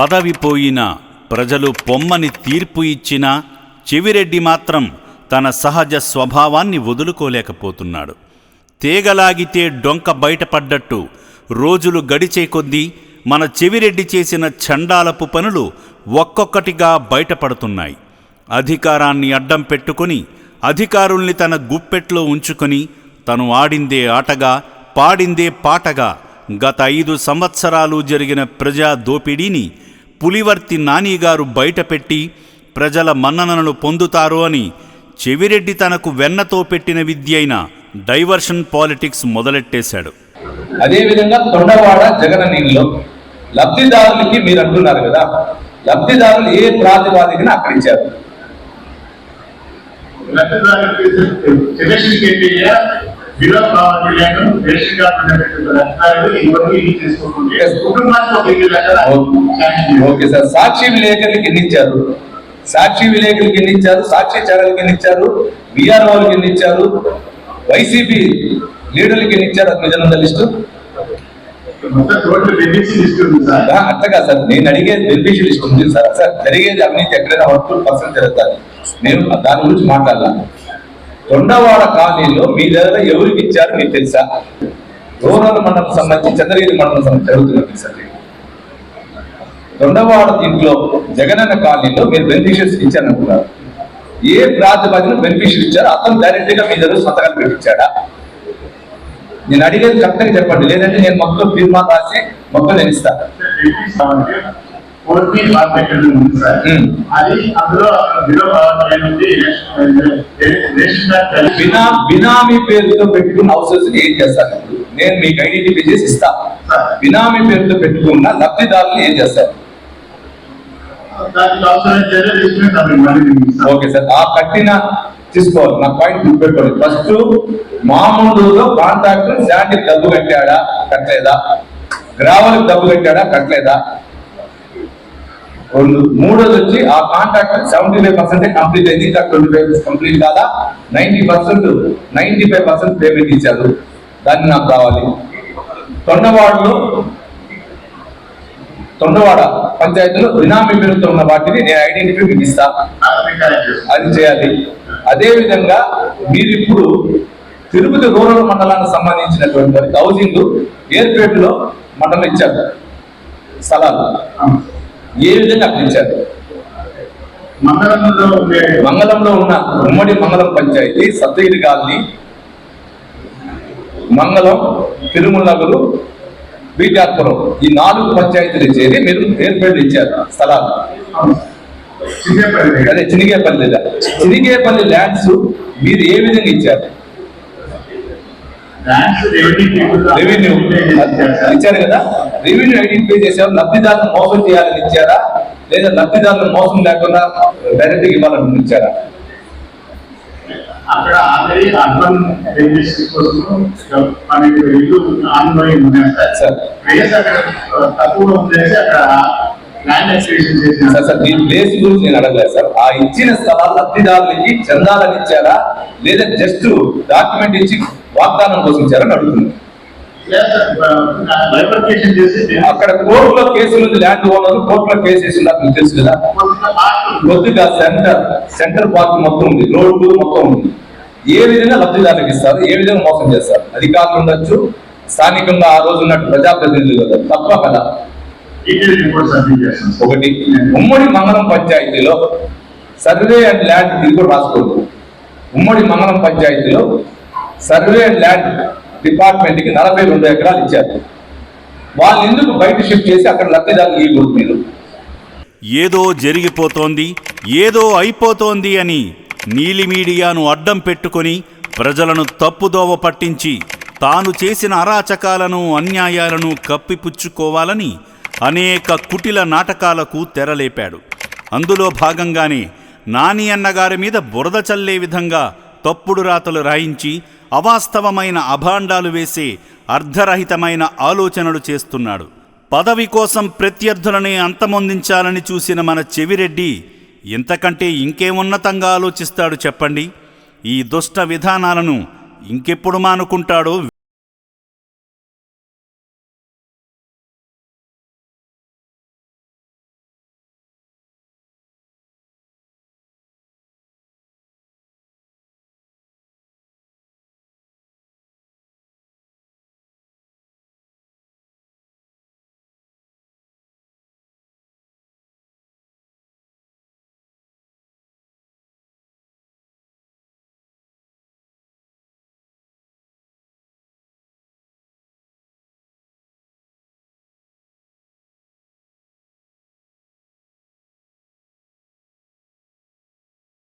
పదవిపోయిన ప్రజలు పొమ్మని తీర్పు ఇచ్చినా చెవిరెడ్డి మాత్రం తన సహజ స్వభావాన్ని వదులుకోలేకపోతున్నాడు. తేగలాగితే డొంక బయటపడ్డట్టు రోజులు గడిచే కొద్దీ మన చెవిరెడ్డి చేసిన చండాలపు పనులు ఒక్కొక్కటిగా బయటపడుతున్నాయి. అధికారాన్ని అడ్డం పెట్టుకొని అధికారుల్ని తన గుప్పెట్లో ఉంచుకొని తను ఆడిందే ఆటగా పాడిందే పాటగా గత ఐదు సంవత్సరాలు జరిగిన ప్రజా దోపిడీని పులివర్తి నానిగారు బయటపెట్టి ప్రజల మన్ననలను పొందుతారు అని చెవిరెడ్డి తనకు వెన్నతో పెట్టిన విద్యైన డైవర్షన్ పాలిటిక్స్ మొదలెట్టేశాడు. అదేవిధంగా తొండవాడ జగన నీళ్ళు లబ్ధిదారులకి మీరు అంటున్నారు కదా లబ్ధిదారులు ఏ ప్రాతిపాదికన అక్కడ రేషన్ కార్డు ఇవన్నీ కుటుంబానికి ఓకే. సార్. సాక్షి విలేకరులకి ఎన్ని ఇచ్చారు సాక్షి విలేకరులకి ఎన్ని ఇచ్చారు సాక్షి ఛానల్కి ఎన్ని ఇచ్చారు విఆర్ఓలకి ఎన్ని ఇచ్చారు వైసీపీ లీడర్లకి ఎన్ని ఇచ్చారు అది నిజంగా లిస్టు ఉంది సార్. నేను అడిగేది బెనిఫిషియల్ లిస్ట్ ఉంది సార్. సార్ జరిగేది అవినీతి ఎక్కడైనా వర్క్ పర్సెంట్ జరుగుతుంది. నేను దాని గురించి మాట్లాడాల. తొండవాడ కాలనీలో మీ దగ్గర ఎవరికి ఇచ్చారు మీకు తెలుసా? రూరల్ మండలం సంబంధించి చంద్రగిరి మండలం సంబంధించి జరుగుతుంది సార్ తొండవాడ దీంట్లో జగనన్న కాలనీలో మీరు బెనిఫిషియర్స్ ఇచ్చారనుకున్నారు. ఏ ప్రాతిపదికన బెనిఫిషియర్ ఇచ్చారో అతను డైరెక్ట్గా మీ దగ్గర సంతకాలు పెట్టించాడా నేను అడిగేది కరెక్ట్గా చెప్పండి. లేదంటే నేను మొత్తం తీర్మానం రాసి మొత్తం నేను ఇస్తాను. మార్కెట్. అది అందులో బినామీ పేరుతో పెట్టుకున్న హౌసెస్ ఏం చేస్తారు? నేను మీకు ఐడెంటిఫై చేసి ఇస్తా. బినామీ పేరుతో పెట్టుకున్న లబ్ధిదారులు ఏం చేస్తారు? ఓకే సార్ ఆ కట్టిన తీసుకోవాలి. నా పాయింట్ గుర్తుపెట్టుకోవాలి ఫస్ట్ మామూలులో కాంట్రాక్ట్ శాండ్ డబ్బు కట్టాడా? కట్టలేదా? గ్రావెల్ డబ్బు కట్టాడా? కట్టలేదా? రెండు మూడోది వచ్చి ఆ contract seventy five percent complete అయింది. ఇంకా ట్వంటీ ఫైవ్ కంప్లీట్ కాదా? Ninety percent ninety five percent payment ఇచ్చారు. దాన్ని నాకు కావాలి తొండవాడలో తొండవాడ పంచాయతీలో బినామీ పేరుతో ఉన్న వాటిని నేను ఐడెంటిఫై మీకు ఇస్తా. అది అది చేయాలి. అదే విధంగా మీరు ఇప్పుడు తిరుపతి రూరల్ మండలానికి సంబంధించినటువంటి హౌసింగ్ ఏర్పేటలో మండలం ఇచ్చారు. స్థలాలు. ఏ విధంగా ఇచ్చారు మండలంలో ఉండే మంగళంలో ఉన్న ఉమ్మడి మంగళం పంచాయతీ సత్తగిరి కాలనీ మంగళం తిరుమల నగరు బీటాపురం ఈ నాలుగు పంచాయతీలు చేరి మీరు ఏర్పేట ఇచ్చారు స్థలాలు. అదే చినిగేపల్లి చినిగేపల్లి ల్యాండ్స్ మీరు ఏ విధంగా ఇచ్చారు? రెవెన్యూ ఇచ్చారు కదా? రెవెన్యూ ఐడెంటిఫై చేశారు లబ్ధిదారులను మోసం చేయాలని ఇచ్చారా? లేదా లబ్ధిదారులను మోసం లేకుండా డైరెక్ట్ ఇవ్వాలని ఇచ్చారా? అక్కడ ఆల్రెడీ అర్బన్ రిజిస్ట్రీ కోసం పన్నెండు ఇల్లు ఆన్గోయింగ్ ఉన్నాయి. సార్. సార్ ప్లేస్ అక్కడ తక్కువ ఉండేసి అక్కడ సార్ సార్ ఈ ప్లేస్ గురించి నేను అడగలేదు సార్. ఆ ఇచ్చిన స్థలాలు లబ్ధిదారులకి చందాలని ఇచ్చారా? లేదా జస్ట్ డాక్యుమెంట్ ఇచ్చి వాగ్దానం కోసం ఇచ్చారని అడుగుతున్నాను బైఫర్కేషన్ చేసి అక్కడ కోర్టులో కేసులు ల్యాండ్ ఓనర్ కోర్టులో కేసు వేసి నాకు తెలుసు కదా? కొద్దిగా సెంటర్ సెంటర్ పార్క్ మొత్తం ఉంది రోడ్డు మొత్తం ఉంది. ఏ విధంగా లబ్ధిదారులకు ఇస్తారు ఏ విధంగా మోసం చేస్తారు? అధికారులు ఉండొచ్చు స్థానికంగా ఆ రోజు ఉన్నట్టు ప్రజాప్రతినిధులు కదా తప్ప కదా? ఒకటి ఉమ్మడి మంగళం పంచాయతీలో సర్వే అండ్ ల్యాండ్ ఇది కూడా రాసుకోండి ఉమ్మడి మంగళం పంచాయతీలో సర్వే అండ్ ల్యాండ్ డిపార్ట్మెంట్కి నలభై రెండు ఎకరాలు ఇచ్చారు. వాళ్ళు ఎందుకు బయట షిఫ్ట్ చేసి అక్కడ లబ్ధిదారులు ఈ గ్రూప్ మీరు ఏదో జరిగిపోతోంది ఏదో అయిపోతోంది అని నీలి మీడియాను అడ్డం పెట్టుకొని ప్రజలను తప్పుదోవ పట్టించి తాను చేసిన అరాచకాలను అన్యాయాలను కప్పిపుచ్చుకోవాలని అనేక కుటిల నాటకాలకు తెరలేపాడు. అందులో భాగంగానే నాని అన్నగారి మీద బురద చల్లే విధంగా తప్పుడు రాతలు రాయించి అవాస్తవమైన అభాండాలు వేసే అర్ధరహితమైన ఆలోచనలు చేస్తున్నాడు. పదవి కోసం ప్రత్యర్థులని అంతమొందించాలని చూసిన మన చెవిరెడ్డి ఇంతకంటే ఇంకేమున్నతంగా ఆలోచిస్తాడు చెప్పండి? ఈ దుష్ట విధానాలను ఇంకెప్పుడు మానుకుంటాడో